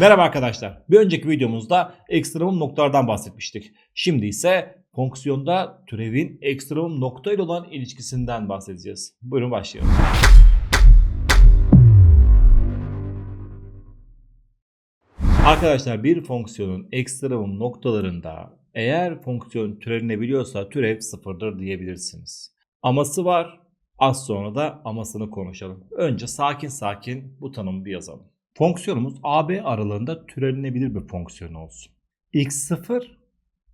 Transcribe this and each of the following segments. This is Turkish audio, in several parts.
Merhaba arkadaşlar. Bir önceki videomuzda ekstremum noktalardan bahsetmiştik. Şimdi ise fonksiyonda türevin ekstremum nokta ile olan ilişkisinden bahsedeceğiz. Buyurun başlayalım. Arkadaşlar bir fonksiyonun ekstremum noktalarında eğer fonksiyon türenebiliyorsa türev sıfırdır diyebilirsiniz. Aması var. Az sonra da amasını konuşalım. Önce sakin sakin bu tanımı bir yazalım. Fonksiyonumuz AB aralığında türenebilir bir fonksiyon olsun. x0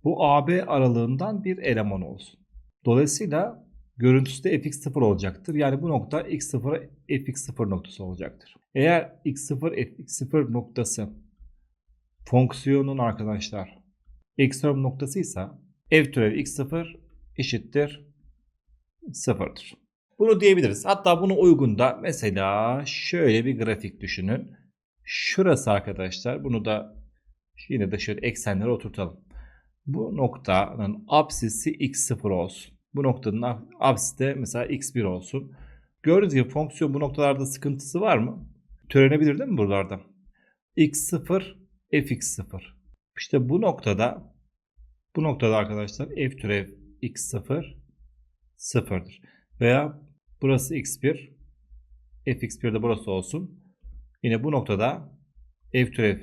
bu AB aralığından bir eleman olsun. Dolayısıyla görüntüsü de fx0 olacaktır. Yani bu nokta x0 fx0 noktası olacaktır. Eğer x0 fx0 noktası fonksiyonun arkadaşlar ekstrem noktasıysa f türev x0 eşittir 0'dır. Bunu diyebiliriz. Hatta bunu uygun da mesela şöyle bir grafik düşünün. Şurası arkadaşlar bunu da yine de şöyle eksenlere oturtalım. Bu noktanın apsisi x0 olsun. Bu noktanın apsisi de mesela x1 olsun. Gördüğünüz gibi fonksiyon bu noktalarda sıkıntısı var mı? Törenebilir değil mi buralarda? x0 fx0. İşte bu noktada bu noktada arkadaşlar f türev x0 sıfırdır. Veya burası x1 fx1 de burası olsun. Yine bu noktada f türev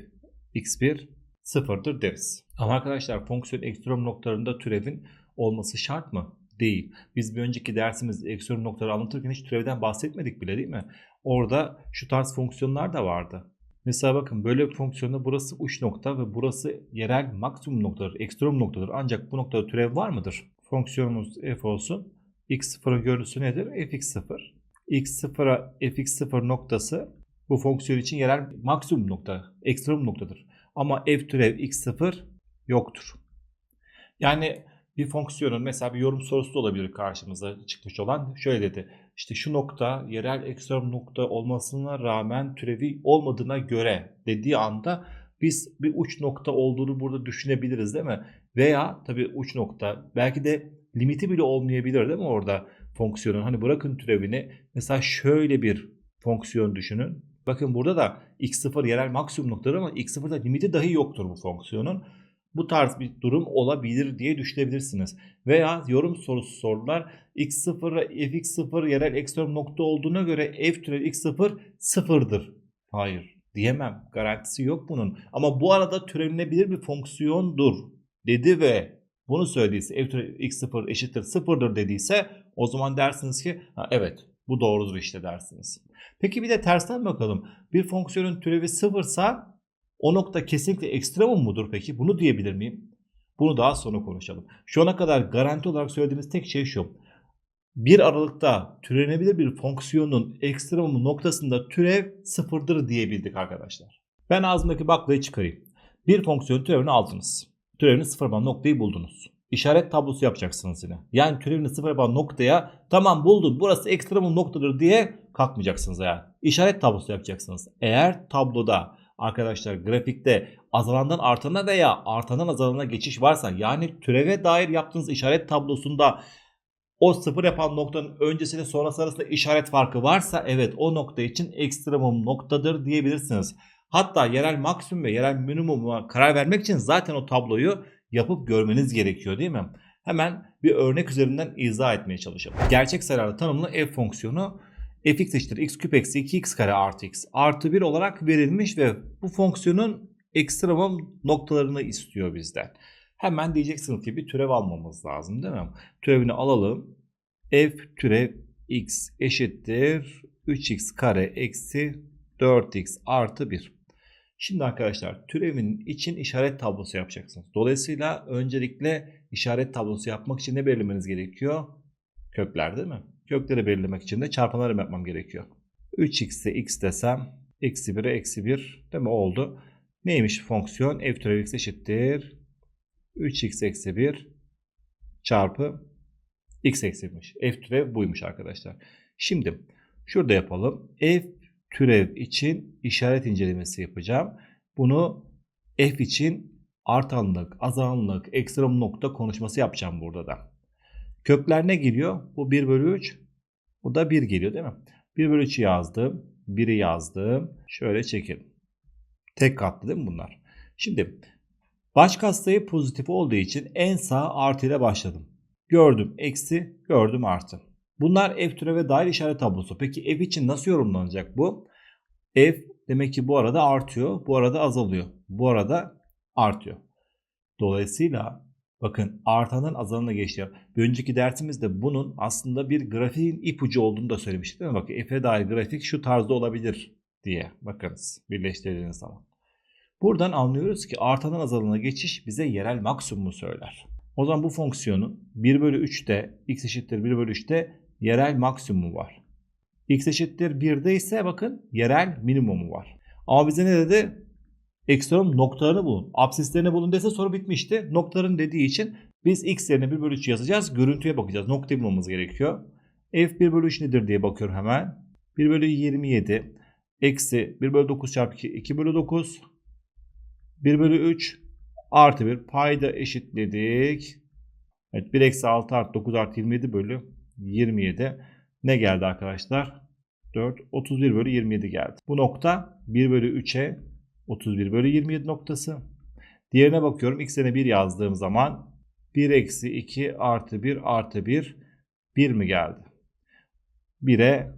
x1 sıfırdır deriz. Ama arkadaşlar fonksiyon ekstrem noktalarında türevin olması şart mı? Değil. Biz bir önceki dersimiz ekstrem noktaları anlatırken hiç türevden bahsetmedik bile değil mi? Orada şu tarz fonksiyonlar da vardı. Mesela bakın böyle bir fonksiyonda burası uç nokta ve burası yerel maksimum noktadır, ekstrem noktadır. Ancak bu noktada türev var mıdır? Fonksiyonumuz f olsun. x0'ın görüntüsü nedir? fx0. x0'a fx0 noktası bu fonksiyon için yerel maksimum nokta, ekstrem noktadır. Ama f türev x0 yoktur. Yani bir fonksiyonun mesela bir yorum sorusu da olabilir karşımıza çıkmış olan. Şöyle dedi. İşte şu nokta yerel ekstrem nokta olmasına rağmen türevi olmadığına göre dediği anda biz bir uç nokta olduğunu burada düşünebiliriz değil mi? Veya tabii uç nokta belki de limiti bile olmayabilir değil mi orada fonksiyonun? Hani bırakın türevini mesela şöyle bir fonksiyon düşünün. Bakın burada da x0 yerel maksimum noktadır ama x0'da limiti dahi yoktur bu fonksiyonun. Bu tarz bir durum olabilir diye düşünebilirsiniz. Veya yorum sorusu sorular x0 fx0 yerel ekstrem nokta olduğuna göre f türev x0 sıfırdır. Hayır diyemem. Garantisi yok bunun. Ama bu arada türevlenebilir bir fonksiyondur dedi ve bunu söylediyse f türev x0 eşittir sıfırdır dediyse o zaman dersiniz ki ha, evet bu doğrudur işte dersiniz. Peki bir de tersten bakalım. Bir fonksiyonun türevi sıfırsa o nokta kesinlikle ekstremum mudur peki? Bunu diyebilir miyim? Bunu daha sonra konuşalım. Şu ana kadar garanti olarak söylediğimiz tek şey şu. Bir aralıkta türenebilir bir fonksiyonun ekstremum noktasında türev sıfırdır diyebildik arkadaşlar. Ben ağzımdaki baklayı çıkarayım. Bir fonksiyonun türevini aldınız. Türevini sıfır yapan noktayı buldunuz. İşaret tablosu yapacaksınız yine. Yani türevini sıfır yapan noktaya tamam buldum burası ekstremum noktadır diye kalkmayacaksınız yani. İşaret tablosu yapacaksınız. Eğer tabloda arkadaşlar grafikte azalandan artana veya artandan azalana geçiş varsa yani türeve dair yaptığınız işaret tablosunda o sıfır yapan noktanın öncesinde sonrası arasında işaret farkı varsa evet o nokta için ekstremum noktadır diyebilirsiniz. Hatta yerel maksimum ve yerel minimuma karar vermek için zaten o tabloyu yapıp görmeniz gerekiyor değil mi? Hemen bir örnek üzerinden izah etmeye çalışalım. Gerçek sayılarla tanımlı f fonksiyonu fx eşittir x küp eksi 2x kare artı x artı 1 olarak verilmiş ve bu fonksiyonun ekstremum noktalarını istiyor bizden. Hemen diyeceksiniz ki bir türev almamız lazım değil mi? Türevini alalım. f türev x eşittir 3x kare eksi 4x artı 1. Şimdi arkadaşlar türevin için işaret tablosu yapacaksınız. Dolayısıyla öncelikle işaret tablosu yapmak için ne belirlemeniz gerekiyor? Kökler değil mi? Kökleri belirlemek için de çarpanlarım yapmam gerekiyor. 3x'e x desem eksi 1'e eksi 1 değil mi oldu? Neymiş fonksiyon? f türev x eşittir 3x eksi 1 çarpı x eksi 1'miş. f türev buymuş arkadaşlar. Şimdi şurada yapalım. f türev için işaret incelemesi yapacağım. Bunu f için artanlık, azalanlık, ekstrem nokta konuşması yapacağım burada da. Kökler ne geliyor? Bu 1 bölü 3. Bu da 1 geliyor değil mi? 1 bölü 3'ü yazdım. 1'i yazdım. Şöyle çekelim. Tek katlı değil mi bunlar? Şimdi baş katsayı pozitif olduğu için en sağ artı ile başladım. Gördüm eksi, gördüm artı. Bunlar f türeve dair işaret tablosu. Peki f için nasıl yorumlanacak bu? F demek ki bu arada artıyor, bu arada azalıyor. Bu arada artıyor. Dolayısıyla bakın artanın azalana geçti. Bir önceki dersimizde bunun aslında bir grafiğin ipucu olduğunu da söylemiştik değil mi? Bakın f'e dair grafik şu tarzda olabilir diye. Bakınız birleştirdiğiniz zaman. Buradan anlıyoruz ki artanın azalana geçiş bize yerel maksimumu söyler. O zaman bu fonksiyonun 1 bölü 3'te x eşittir 1 bölü 3'te yerel maksimumu var. x eşittir 1'de ise bakın yerel minimumu var. Ama bize ne dedi? Ekstrem noktalarını bulun. Absislerini bulun dese soru bitmişti. Noktaların dediği için biz x yerine 1 bölü 3 yazacağız. Görüntüye bakacağız. Noktayı bulmamız gerekiyor. f 1 bölü 3 nedir diye bakıyorum hemen. 1 bölü 27 eksi 1 bölü 9 çarpı 2 2 bölü 9 1 bölü 3 artı 1 payda eşitledik. Evet 1 eksi 6 artı 9 artı 27 bölü 27 ne geldi arkadaşlar? 4 31 bölü 27 geldi. Bu nokta 1 bölü 3'e 31 bölü 27 noktası. Diğerine bakıyorum x'ine 1 yazdığım zaman 1 eksi 2 artı 1 artı 1 1 mi geldi? 1'e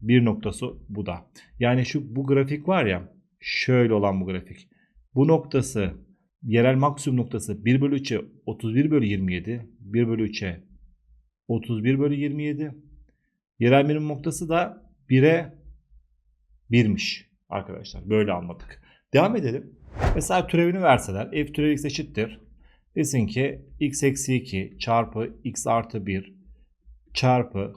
1 noktası bu da. Yani şu bu grafik var ya şöyle olan bu grafik. Bu noktası yerel maksimum noktası 1 bölü 3'e 31 bölü 27. 1 bölü 3'e 31 bölü 27. Yerel minimum noktası da 1'e 1'miş arkadaşlar. Böyle anladık. Devam edelim. Mesela türevini verseler f türevi x eşittir. Desin ki x eksi 2 çarpı x artı 1 çarpı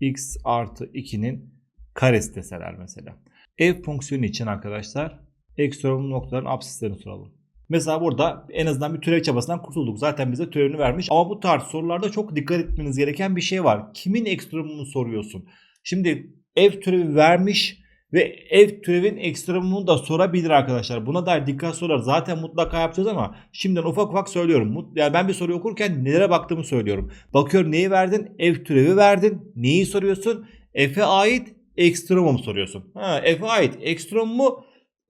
x artı 2'nin karesi deseler mesela. F fonksiyonu için arkadaşlar ekstremum noktaların absislerini soralım. Mesela burada en azından bir türev çabasından kurtulduk. Zaten bize türevini vermiş. Ama bu tarz sorularda çok dikkat etmeniz gereken bir şey var. Kimin ekstremumunu soruyorsun? Şimdi f türevi vermiş ve f türevin ekstremumunu da sorabilir arkadaşlar. Buna dair dikkat sorular zaten mutlaka yapacağız ama şimdiden ufak ufak söylüyorum. Yani ben bir soruyu okurken nelere baktığımı söylüyorum. Bakıyorum neyi verdin? F türevi verdin. Neyi soruyorsun? F'e ait ekstremum soruyorsun. Ha, F'e ait ekstremumu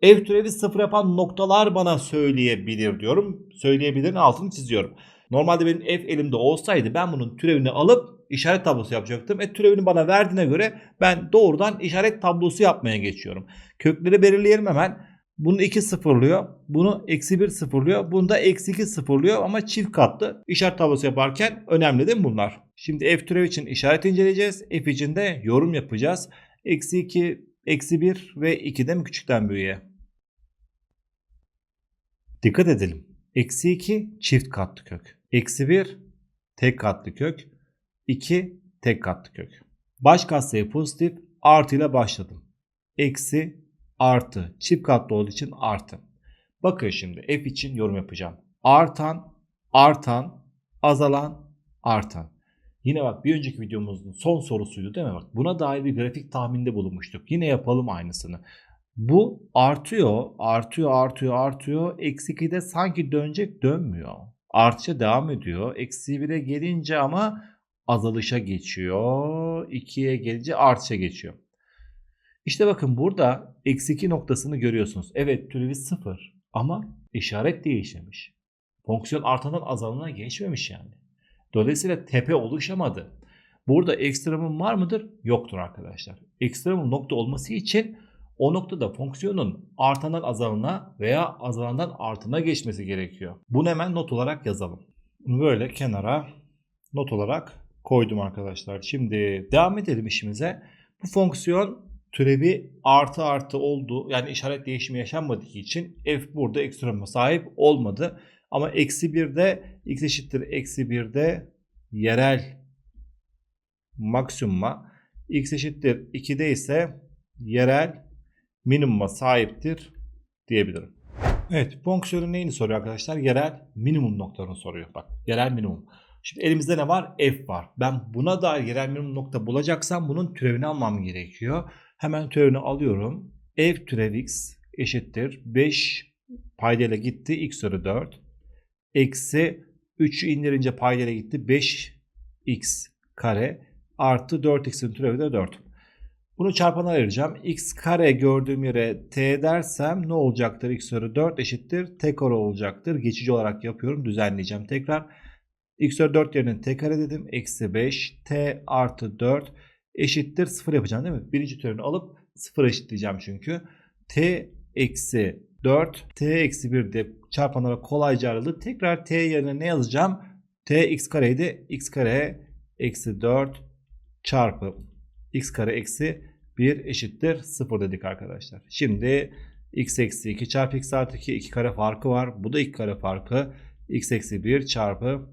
F türevi sıfır yapan noktalar bana söyleyebilir diyorum. Söyleyebilirin altını çiziyorum. Normalde benim F elimde olsaydı ben bunun türevini alıp işaret tablosu yapacaktım. E türevini bana verdiğine göre ben doğrudan işaret tablosu yapmaya geçiyorum. Kökleri belirleyelim hemen. Bunu 2 sıfırlıyor. Bunu eksi 1 sıfırlıyor. Bunu da eksi 2 sıfırlıyor ama çift katlı. İşaret tablosu yaparken önemli değil mi bunlar? Şimdi f türev için işaret inceleyeceğiz. F için de yorum yapacağız. Eksi 2, eksi 1 ve 2'de mi küçükten büyüğe? Dikkat edelim. Eksi 2 çift katlı kök. Eksi 1 tek katlı kök. 2 tek katlı kök. Baş katsayı pozitif artı ile başladım. Eksi artı çift katlı olduğu için artı. Bakın şimdi f için yorum yapacağım. Artan, artan, azalan, artan. Yine bak bir önceki videomuzun son sorusuydu değil mi? Bak buna dair bir grafik tahminde bulunmuştuk. Yine yapalım aynısını. Bu artıyor, artıyor, artıyor, artıyor. Eksi 2'de sanki dönecek dönmüyor. Artışa devam ediyor. Eksi 1'e gelince ama azalışa geçiyor. 2'ye gelince artışa geçiyor. İşte bakın burada eksi 2 noktasını görüyorsunuz. Evet türevi 0 ama işaret değişmemiş. Fonksiyon artandan azalana geçmemiş yani. Dolayısıyla tepe oluşamadı. Burada ekstremum var mıdır? Yoktur arkadaşlar. Ekstremum nokta olması için o noktada fonksiyonun artandan azalana veya azalandan artına geçmesi gerekiyor. Bunu hemen not olarak yazalım. Böyle kenara not olarak koydum arkadaşlar. Şimdi devam edelim işimize. Bu fonksiyon türevi artı artı oldu. Yani işaret değişimi yaşanmadığı için f burada ekstremuma sahip olmadı. Ama eksi 1'de x eşittir eksi 1'de yerel maksimuma x eşittir 2'de ise yerel minimuma sahiptir diyebilirim. Evet fonksiyonun neyini soruyor arkadaşlar? Yerel minimum noktalarını soruyor. Bak yerel minimum. Şimdi elimizde ne var? F var. Ben buna dair yerel minimum nokta bulacaksam bunun türevini almam gerekiyor. Hemen türevini alıyorum. F türev x eşittir. 5 paydayla gitti. x üzeri 4. Eksi 3'ü indirince paydayla gitti. 5x kare artı 4x'in türevi de 4. Bunu çarpana ayıracağım. x kare gördüğüm yere t dersem ne olacaktır? x üzeri 4 eşittir. t kare olacaktır. Geçici olarak yapıyorum. Düzenleyeceğim tekrar. x üzeri 4 yerine t kare dedim. Eksi 5 t artı 4 eşittir 0 yapacağım değil mi? Birinci türünü alıp 0 eşitleyeceğim çünkü. t eksi 4 t eksi 1 de çarpanlara kolayca ayrıldı. Tekrar t yerine ne yazacağım? t x kareydi. x kare eksi 4 çarpı x kare eksi 1 eşittir 0 dedik arkadaşlar. Şimdi x eksi 2 çarpı x artı 2 2 kare farkı var. Bu da 2 kare farkı. x eksi 1 çarpı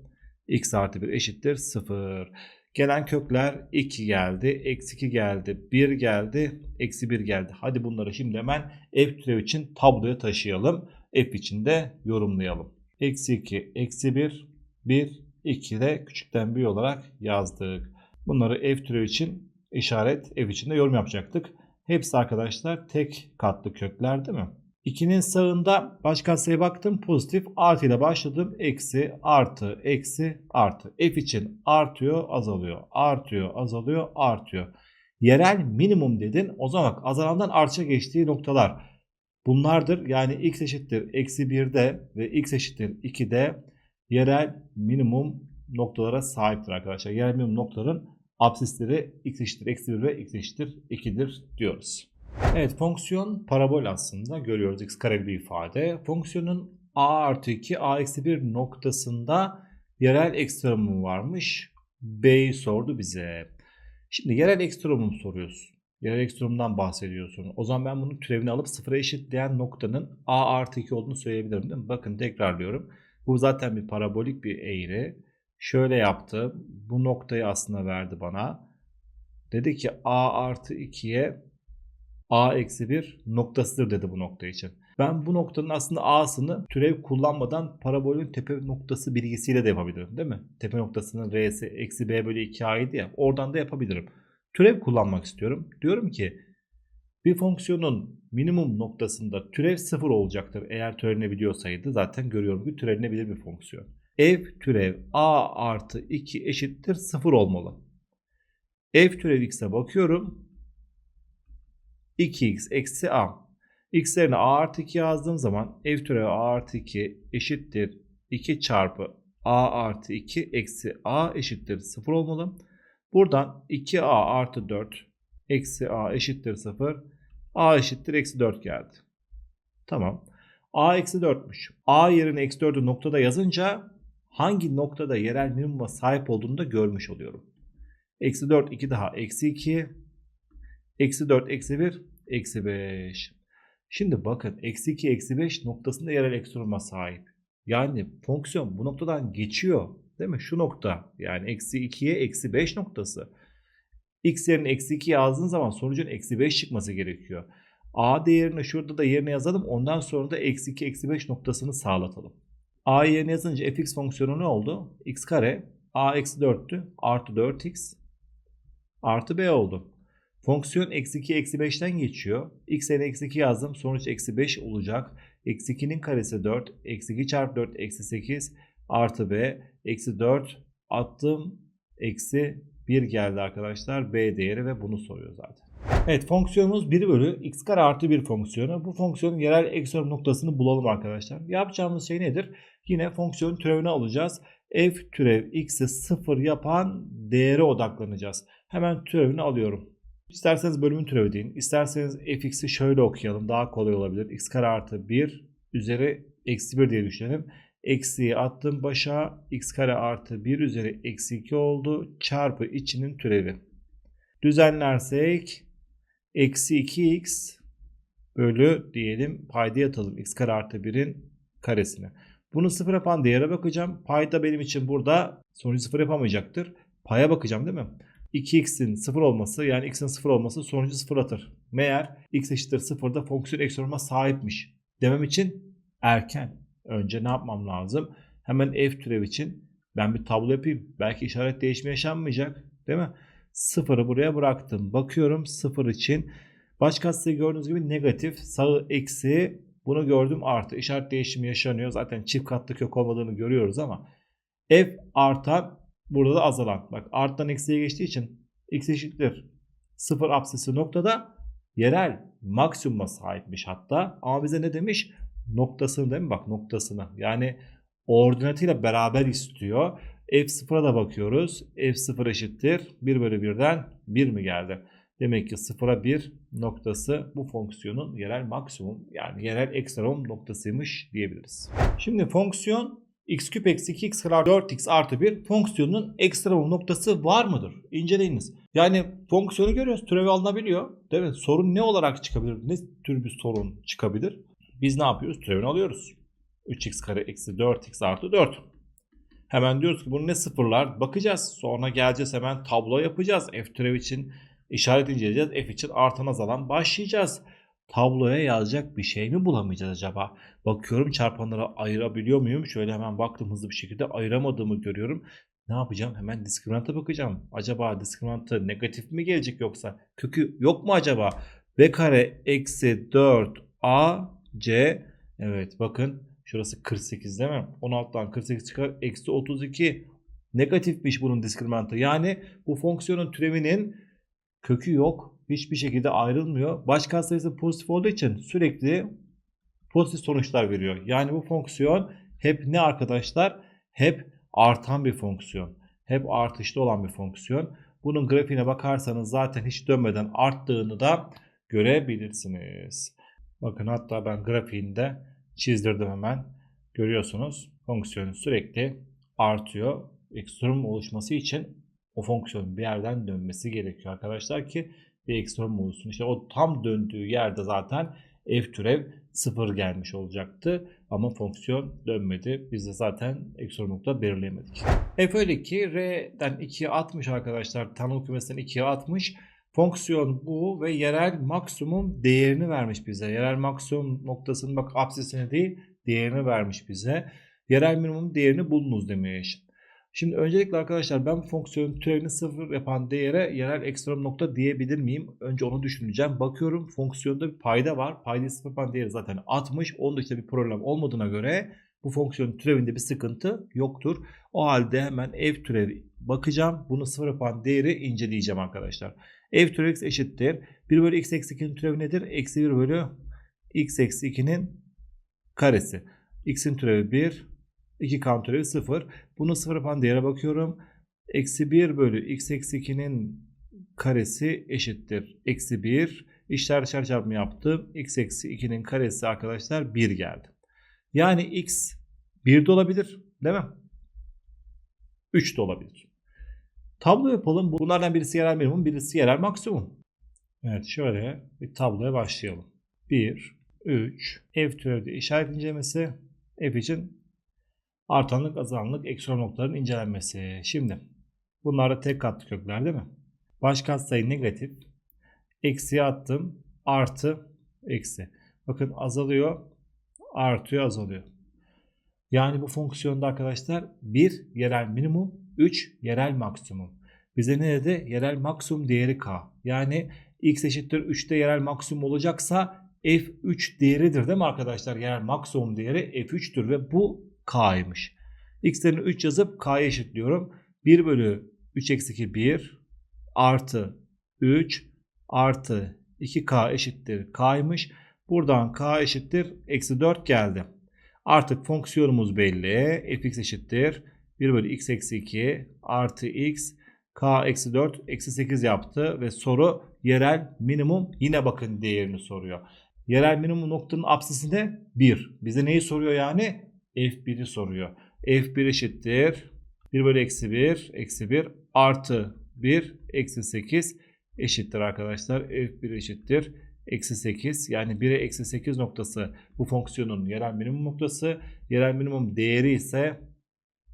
x artı 1 eşittir 0. Gelen kökler 2 geldi, eksi 2 geldi, 1 geldi, eksi 1 geldi. Hadi bunları şimdi hemen f türev için tabloya taşıyalım. F için de yorumlayalım. Eksi 2, eksi 1, 1, 2 de küçükten büyük olarak yazdık. Bunları f türev için işaret f için de yorum yapacaktık. Hepsi arkadaşlar tek katlı kökler değil mi? 2'nin sağında baş katsayı baktım pozitif artı ile başladım eksi artı eksi artı f için artıyor azalıyor artıyor azalıyor artıyor. Yerel minimum dedin o zaman bak azalandan artışa geçtiği noktalar bunlardır yani x eşittir eksi 1'de ve x eşittir 2'de yerel minimum noktalara sahiptir arkadaşlar. Yerel minimum noktaların absisleri x eşittir eksi 1 ve x eşittir 2'dir diyoruz. Evet fonksiyon parabol aslında görüyoruz x kareli bir ifade. Fonksiyonun a artı 2 a eksi 1 noktasında yerel ekstremum varmış. B'yi sordu bize. Şimdi yerel ekstremum soruyorsun. Yerel ekstremumdan bahsediyorsun. O zaman ben bunun türevini alıp sıfıra eşitleyen noktanın a artı 2 olduğunu söyleyebilirim değil mi? Bakın tekrarlıyorum. Bu zaten bir parabolik bir eğri. Şöyle yaptı. Bu noktayı aslında verdi bana. Dedi ki a artı 2'ye a eksi 1 noktasıdır dedi bu nokta için. Ben bu noktanın aslında a'sını türev kullanmadan parabolün tepe noktası bilgisiyle de yapabilirim değil mi? Tepe noktasının r'si eksi b bölü 2 a'ydı ya oradan da yapabilirim. Türev kullanmak istiyorum. Diyorum ki bir fonksiyonun minimum noktasında türev 0 olacaktır. Eğer türenebiliyorsaydı zaten görüyorum ki türenebilir bir fonksiyon. F türev a artı 2 eşittir 0 olmalı. F türev x'e bakıyorum. 2x eksi a. x yerine a artı 2 yazdığım zaman f türevi a artı 2 eşittir 2 çarpı a artı 2 eksi a eşittir 0 olmalı. Buradan 2a artı 4 eksi a eşittir 0. a eşittir eksi 4 geldi. Tamam. a eksi 4'müş. a yerine eksi 4'ü noktada yazınca hangi noktada yerel minimuma sahip olduğunu da görmüş oluyorum. Eksi 4 2 daha eksi 2 eksi 4 eksi 1 eksi 5. Şimdi bakın eksi 2 eksi 5 noktasında yerel ekstrema sahip. Yani fonksiyon bu noktadan geçiyor. Değil mi? Şu nokta yani eksi 2'ye eksi 5 noktası. X yerine eksi 2 yazdığın zaman sonucun eksi 5 çıkması gerekiyor. A değerini şurada da yerine yazalım. Ondan sonra da eksi 2 eksi 5 noktasını sağlatalım. A yerine yazınca fx fonksiyonu ne oldu? x kare a eksi 4'tü. Artı 4x artı b oldu. Fonksiyon eksi 2 eksi 5'ten geçiyor. x yerine eksi 2 yazdım. Sonuç eksi 5 olacak. Eksi 2'nin karesi 4. Eksi 2 çarpı 4 eksi 8 artı b. Eksi 4 attım. Eksi 1 geldi arkadaşlar. b değeri ve bunu soruyor zaten. Evet fonksiyonumuz 1 bölü x kare artı 1 fonksiyonu. Bu fonksiyonun yerel ekstrem noktasını bulalım arkadaşlar. Yapacağımız şey nedir? Yine fonksiyonun türevini alacağız. f türev x'i 0 yapan değere odaklanacağız. Hemen türevini alıyorum. İsterseniz bölümün türevi deyin. İsterseniz fx'i şöyle okuyalım. Daha kolay olabilir. x kare artı 1 üzeri eksi 1 diye düşünelim. Eksiyi attım başa. x kare artı 1 üzeri eksi 2 oldu. Çarpı içinin türevi. Düzenlersek eksi 2x bölü diyelim payda yatalım. x kare artı 1'in karesine. Bunu sıfır yapan değere bakacağım. Payda benim için burada sonucu sıfır yapamayacaktır. Paya bakacağım değil mi? 2x'in 0 olması yani x'in 0 olması sonucu 0 atır. Meğer x eşittir 0'da fonksiyon ekstrema sahipmiş. Demem için erken. Önce ne yapmam lazım? Hemen f türev için ben bir tablo yapayım. Belki işaret değişimi yaşanmayacak. Değil mi? 0'ı buraya bıraktım. Bakıyorum 0 için. Baş katsayı gördüğünüz gibi negatif. Sağı eksi. Bunu gördüm artı. İşaret değişimi yaşanıyor. Zaten çift katlı kök olmadığını görüyoruz ama f artan Burada da azalan. Bak arttan eksiye geçtiği için x eşittir sıfır apsisi noktada yerel maksimuma sahipmiş hatta. Ama bize ne demiş? Noktasını değil mi? Bak noktasını. Yani ordinatıyla beraber istiyor. F0'a da bakıyoruz. F0 eşittir 1 bölü 1'den 1 mi geldi? Demek ki 0'a 1 noktası bu fonksiyonun yerel maksimum yani yerel ekstremum noktasıymış diyebiliriz. Şimdi fonksiyon x küp eksi 2x kare 4x artı 1 fonksiyonun ekstremum noktası var mıdır? İnceleyiniz. Yani fonksiyonu görüyoruz. Türevi alınabiliyor. Değil mi? Sorun ne olarak çıkabilir? Ne tür bir sorun çıkabilir? Biz ne yapıyoruz? Türevini alıyoruz. 3x kare eksi 4x artı 4. Hemen diyoruz ki bunu ne sıfırlar? Bakacağız. Sonra geleceğiz hemen tablo yapacağız. F türev için işaret inceleyeceğiz. F için artan azalan başlayacağız. Tabloya yazacak bir şey mi bulamayacağız acaba? Bakıyorum çarpanlara ayırabiliyor muyum? Şöyle hemen baktım hızlı bir şekilde ayıramadığımı görüyorum. Ne yapacağım? Hemen diskriminanta bakacağım. Acaba diskriminanta negatif mi gelecek yoksa? Kökü yok mu acaba? B kare eksi 4 a c Evet bakın şurası 48 değil mi? 16'dan 48 çıkar. Eksi 32 negatifmiş bunun diskriminantı. Yani bu fonksiyonun türevinin kökü yok. Hiçbir şekilde ayrılmıyor. Baş katsayısı pozitif olduğu için sürekli pozitif sonuçlar veriyor. Yani bu fonksiyon hep ne arkadaşlar? Hep artan bir fonksiyon. Hep artışta olan bir fonksiyon. Bunun grafiğine bakarsanız zaten hiç dönmeden arttığını da görebilirsiniz. Bakın hatta ben grafiğinde çizdirdim hemen. Görüyorsunuz fonksiyon sürekli artıyor. Ekstrem oluşması için o fonksiyonun bir yerden dönmesi gerekiyor arkadaşlar ki bir ekstrem oluşsun. İşte o tam döndüğü yerde zaten f türev 0 gelmiş olacaktı. Ama fonksiyon dönmedi. Biz de zaten ekstrem nokta belirleyemedik. F öyle ki R'den 2'ye atmış arkadaşlar. Tanım kümesinden 2'ye atmış. Fonksiyon bu ve yerel maksimum değerini vermiş bize. Yerel maksimum noktasının bak apsisini değil değerini vermiş bize. Yerel minimum değerini bulunuz demiş. Şimdi öncelikle arkadaşlar ben bu fonksiyonun türevini sıfır yapan değere yerel ekstrem nokta diyebilir miyim? Önce onu düşüneceğim. Bakıyorum fonksiyonda bir payda var. Paydayı sıfır yapan değeri zaten 60. Onun dışında bir problem olmadığına göre bu fonksiyonun türevinde bir sıkıntı yoktur. O halde hemen f türevi bakacağım. Bunu sıfır yapan değeri inceleyeceğim arkadaşlar. F türevi x eşittir. 1 bölü x eksi 2'nin türevi nedir? Eksi 1 bölü x eksi 2'nin karesi. x'in türevi 1, 2 kan türevi 0. Bunu 0 yapan değere bakıyorum. Eksi 1 bölü x eksi 2'nin karesi eşittir. Eksi 1. İşler dışarı çarpımı yaptım. x eksi 2'nin karesi arkadaşlar 1 geldi. Yani x 1 de olabilir değil mi? 3 de olabilir. Tablo yapalım. Bunlardan birisi yerel minimum, birisi yerel maksimum. Evet şöyle bir tabloya başlayalım. 1, 3, f türevde işaret incelemesi, f için artanlık, azalanlık, ekstrem noktaların incelenmesi. Şimdi bunlar da tek katlı kökler değil mi? Baş katsayı negatif. Eksiye attım. Artı, eksi. Bakın azalıyor, artıyor, azalıyor. Yani bu fonksiyonda arkadaşlar 1 yerel minimum, 3 yerel maksimum. Bize ne dedi? Yerel maksimum değeri k. Yani x eşittir 3'te yerel maksimum olacaksa f3 değeridir değil mi arkadaşlar? Yerel maksimum değeri f3'tür ve bu k'ymış. x'lerini 3 yazıp k'ya eşitliyorum. 1 bölü 3 eksi 2 1 artı 3 artı 2k eşittir k'ymış. Buradan k eşittir eksi 4 geldi. Artık fonksiyonumuz belli. fx eşittir 1 bölü x eksi 2 artı x k eksi 4 eksi 8 yaptı ve soru yerel minimum yine bakın değerini soruyor. Yerel minimum noktanın apsisinde 1. Bize neyi soruyor yani? f1'i soruyor. f1 eşittir 1 bölü eksi 1 eksi 1 artı 1 eksi 8 eşittir arkadaşlar. f1 eşittir eksi 8 yani 1'e eksi 8 noktası bu fonksiyonun yerel minimum noktası. Yerel minimum değeri ise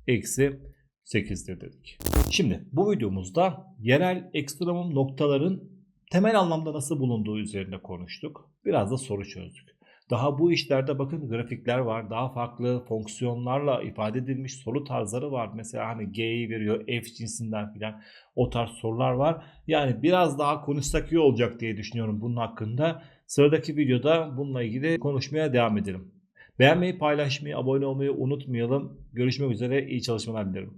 eksi 8'dir dedik. Şimdi bu videomuzda yerel ekstremum noktaların temel anlamda nasıl bulunduğu üzerinde konuştuk. Biraz da soru çözdük. Daha bu işlerde bakın grafikler var. Daha farklı fonksiyonlarla ifade edilmiş soru tarzları var. Mesela hani G'yi veriyor F cinsinden filan o tarz sorular var. Yani biraz daha konuşsak iyi olacak diye düşünüyorum bunun hakkında. Sıradaki videoda bununla ilgili konuşmaya devam edelim. Beğenmeyi, paylaşmayı, abone olmayı unutmayalım. Görüşmek üzere, iyi çalışmalar dilerim.